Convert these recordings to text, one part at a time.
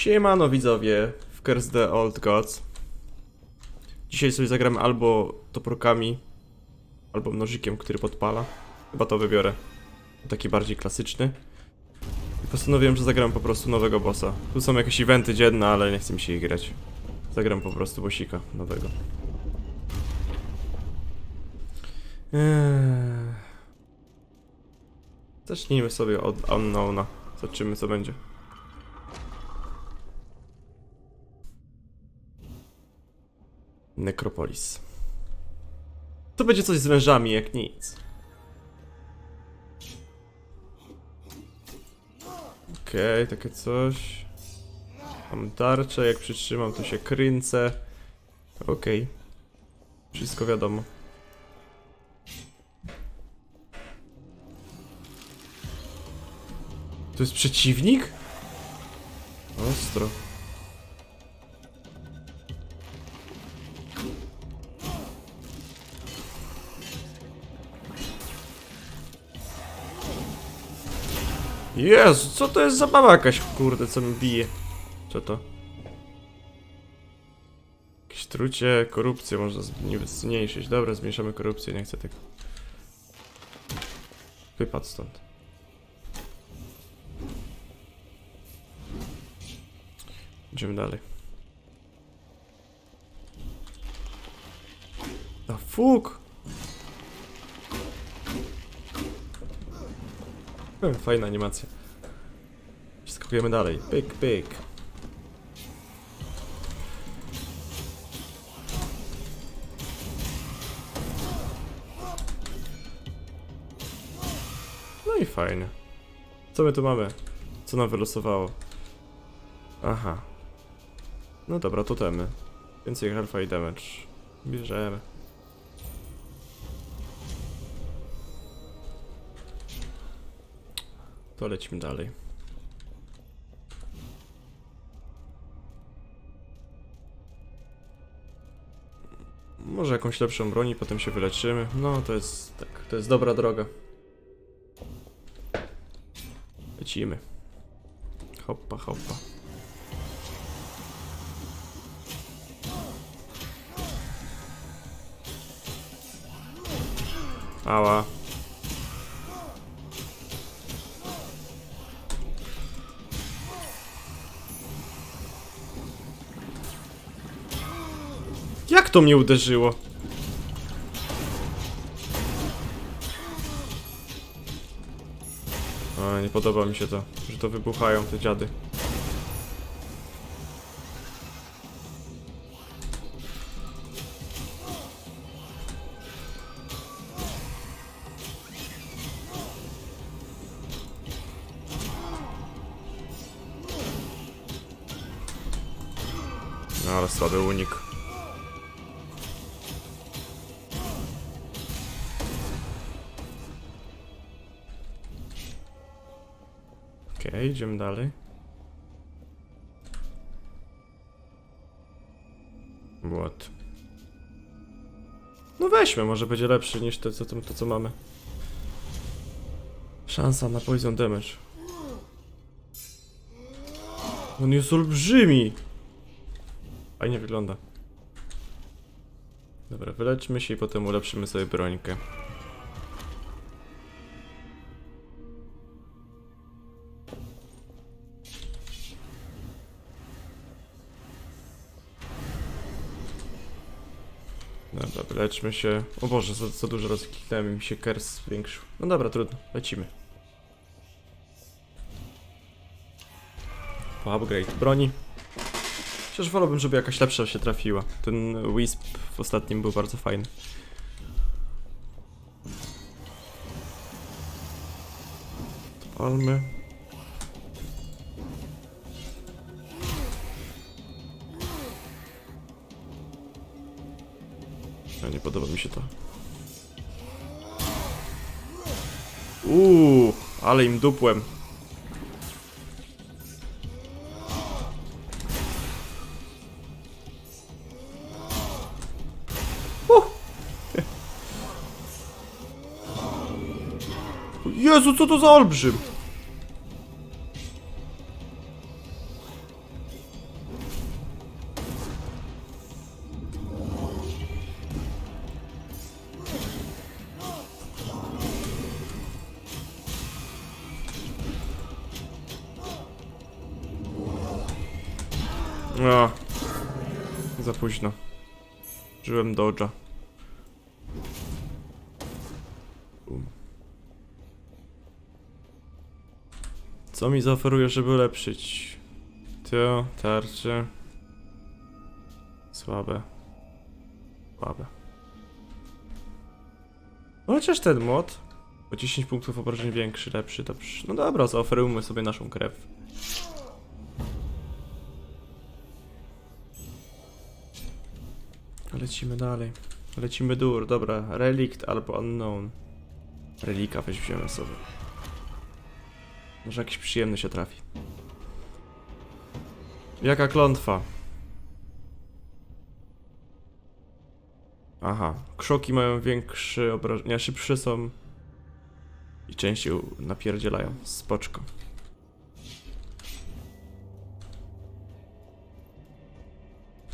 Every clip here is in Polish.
Siemano widzowie w Curse the Old Gods. Dzisiaj sobie zagram albo toporkami, albo mnożykiem, który podpala. Chyba to wybiorę. Taki bardziej klasyczny. I postanowiłem, że zagram po prostu nowego bossa. Tu są jakieś eventy dzienne, ale nie chcę mi się ich grać. Zagram po prostu bossika nowego. Eee. Zacznijmy sobie od Unknowna. Zobaczymy co będzie. Nekropolis. To będzie coś z wężami, jak nic. Okej, takie coś. Mam tarczę, jak przytrzymam to się kręcę. Okej. Wszystko wiadomo. To jest przeciwnik? Ostro. Jezu, co to jest za baba jakaś, kurde, co mi bije? Co to? Jakieś trucie, korupcję można zmniejszyć. Dobra, zmniejszamy korupcję, nie chcę tego. Wypadł stąd. Idziemy dalej. A fuk! Fajna animacja. Skakujemy dalej. Pyk, pyk. No i fajnie. Co my tu mamy? Co nam wylosowało? Aha. No dobra, to temy. Więcej health'a i damage. Bierzemy. To lecimy dalej. Może jakąś lepszą broń i potem się wyleczymy. No, to jest tak, to jest dobra droga. Lecimy. Hoppa, hoppa. Ała. To mnie uderzyło? A, nie podoba mi się to, że to wybuchają te dziady. No ale słaby unik. Idziemy dalej. What? No weźmy, może będzie lepszy niż to, co, to, to co mamy. Szansa na poison damage. On jest olbrzymi! Fajnie wygląda. Dobra, wyleczmy się i potem ulepszymy sobie brońkę. Dobra, wyleczmy się. O Boże, za, za dużo razy kliknąłem i mi się kers zwiększył. No dobra, trudno, lecimy. Po upgrade broni. Chociaż wolałbym, żeby jakaś lepsza się trafiła. Ten Wisp w ostatnim był bardzo fajny. Palmy. No nie podoba mi się to. Uuu, ale im dupłem. Jezu, co to za olbrzym? Za późno. Żyłem. Um. Co mi zaoferuje, żeby ulepszyć? To, tarcze. Słabe. Słabe. No Chociaż ten mod o 10 punktów obrażeń większy, lepszy, to przy... No dobra, zaoferujmy sobie naszą krew. Lecimy dalej. Lecimy dur, dobra. Relikt albo unknown. Relika weźmiemy sobie. Może jakiś przyjemny się trafi. Jaka klątwa? Aha, krzoki mają większe obrażenia, szybsze są i częściej napierdzielają. Spoczko.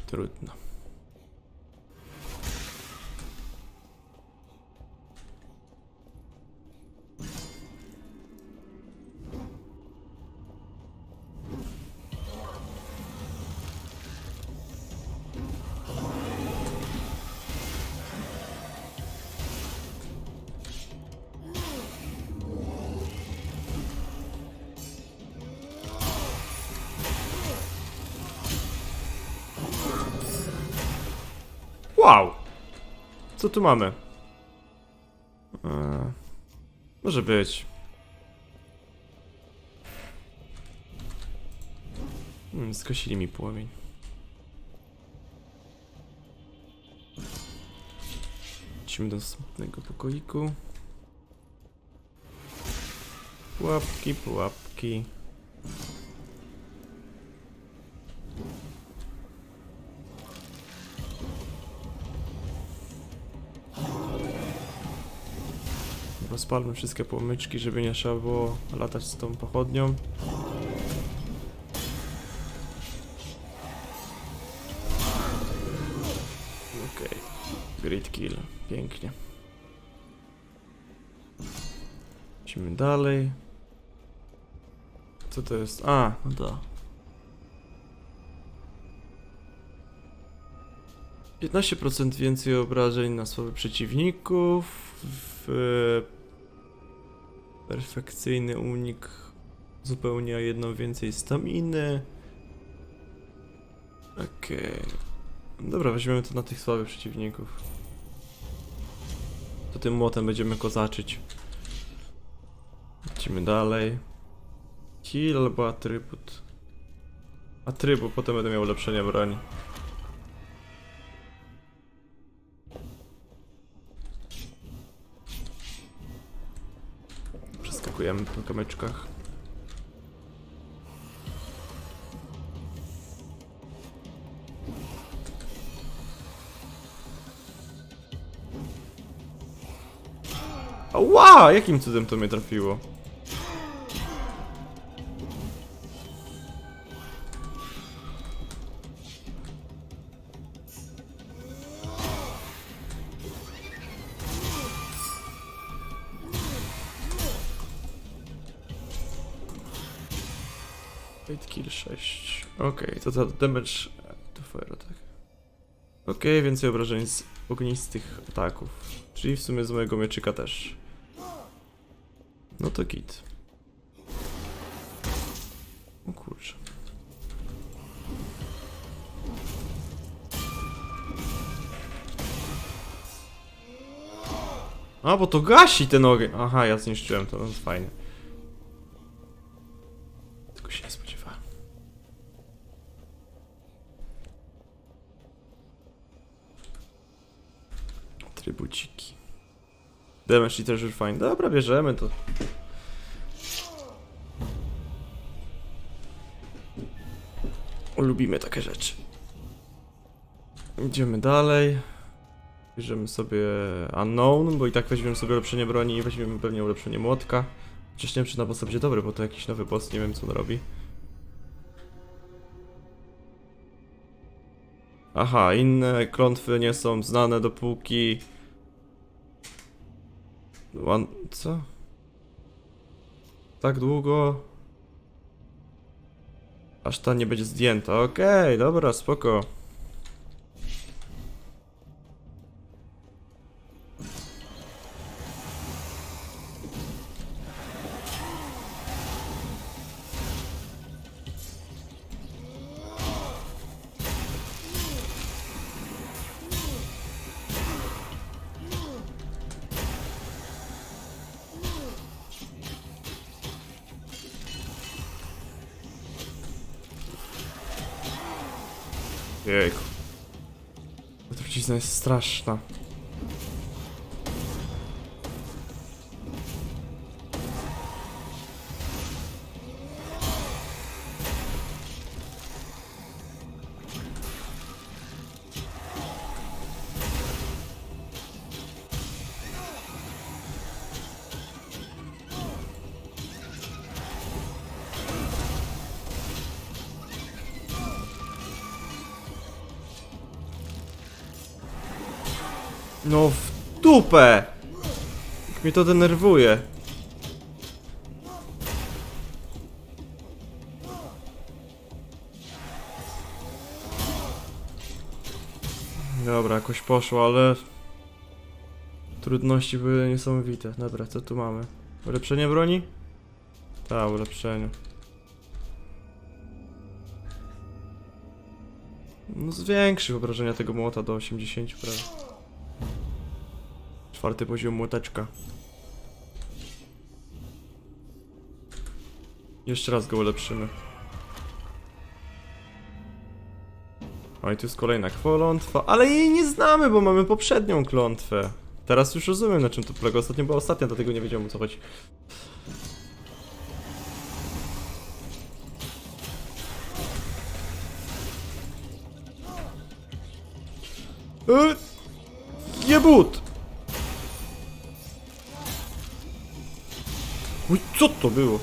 Trudno. Wow! Co tu mamy? Eee, może być. Hmm, skosili mi płomień. Lecimy do następnego pokoiku. Pułapki, pułapki. Rozpalmy wszystkie płomyczki, żeby nie trzeba było latać z tą pochodnią. Okej. Great kill. Pięknie. Lecimy dalej. Co to jest? A, no to. 15% więcej obrażeń na słaby przeciwników. W perfekcyjny unik zupełnie jedną więcej staminy. Okej. Dobra, weźmiemy to na tych słabych przeciwników. To tym młotem będziemy kozaczyć. Lecimy dalej. Kill albo atrybut. Atrybut, potem będę miał ulepszenie broni. Przeskakujemy po kamyczkach. Ła! Jakim cudem to mnie trafiło? To za damage to fire attack. Okej, więcej obrażeń z ognistych ataków. Czyli w sumie z mojego mieczyka też. No to git. O kurczę. A, bo to gasi ten ogień. Aha, ja zniszczyłem to, no fajnie. Trybuciki. Damage też już fajnie. Dobra, bierzemy to. Lubimy takie rzeczy. Idziemy dalej. Bierzemy sobie Unknown, bo i tak weźmiemy sobie ulepszenie broni i weźmiemy pewnie ulepszenie młotka. Chociaż nie wiem, czy na boss będzie dobry, bo to jakiś nowy boss, nie wiem co on robi. Aha, inne klątwy nie są znane dopóki... One... co? Tak długo... Aż ta nie będzie zdjęta. Okej, dobra, spoko. Jejku. Ta trucizna jest straszna. No w dupę! Jak mnie to denerwuje. Dobra, jakoś poszło, ale... Trudności były niesamowite. Dobra, co tu mamy? Ulepszenie broni? Tak, ulepszenie. No zwiększy obrażenia tego młota do 80 prawie. Czwarty poziom młoteczka. Jeszcze raz go ulepszymy. O i tu jest kolejna klątwa, ale jej nie znamy, bo mamy poprzednią klątwę. Teraz już rozumiem na czym to polega. Ostatnio była ostatnia, dlatego nie wiedziałem o co chodzi. Jebut! Uj, co to było?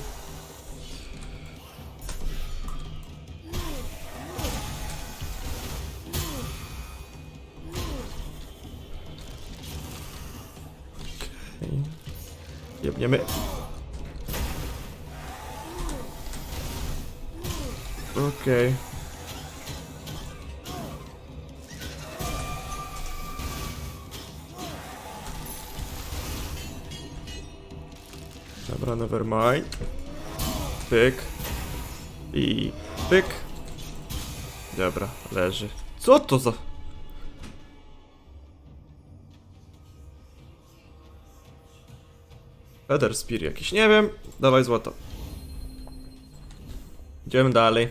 Jebniemy. Okej. Dobra, never mind. Pyk. I pyk. Dobra, leży. Co to za... Feather Spear jakiś, nie wiem. Dawaj złoto. Idziemy dalej.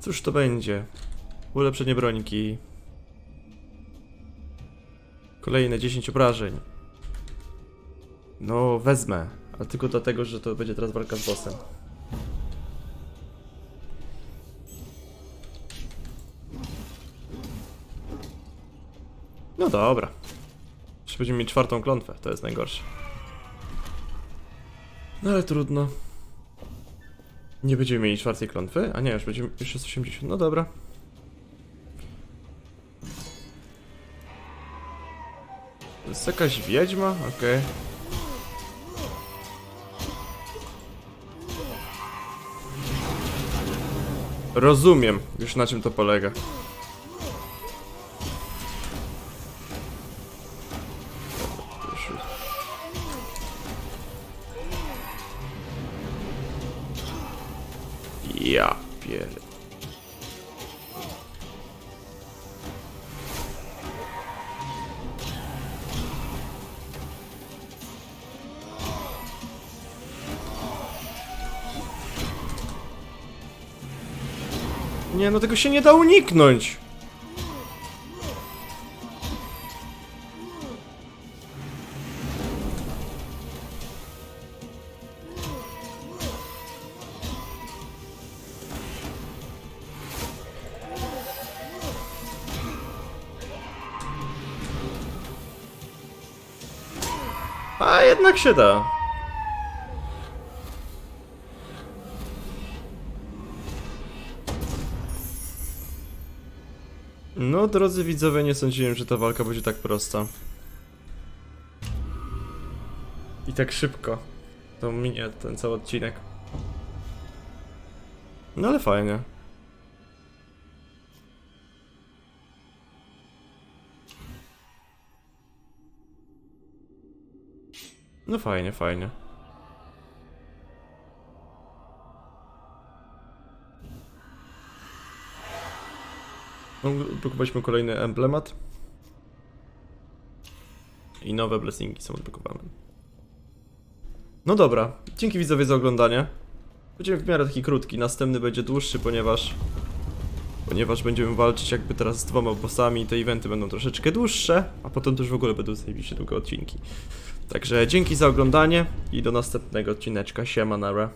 Cóż to będzie? Ulepszenie brońki. Kolejne 10 obrażeń. No, wezmę. Ale tylko dlatego, że to będzie teraz walka z bossem. No dobra. Jeszcze będziemy mieć czwartą klątwę, to jest najgorsze. No ale trudno. Nie będziemy mieli czwartej klątwy? A nie, już będziemy. Już jest 80. No dobra. To jest jakaś wiedźma? Okej. Rozumiem już na czym to polega. Ja pier... Nie, no tego się nie da uniknąć. A jednak się da. No, drodzy widzowie, nie sądziłem, że ta walka będzie tak prosta. I tak szybko. To minie ten cały odcinek. No ale fajnie. No fajnie, fajnie. Odblokowaliśmy kolejny emblemat. I nowe blessingi są odblokowane. No dobra, dzięki widzowie za oglądanie. Będzie w miarę taki krótki, następny będzie dłuższy, ponieważ ponieważ będziemy walczyć jakby teraz z dwoma bossami, te eventy będą troszeczkę dłuższe, a potem też w ogóle będą zajebiście długie odcinki. Także dzięki za oglądanie i do następnego odcineczka, siema nara.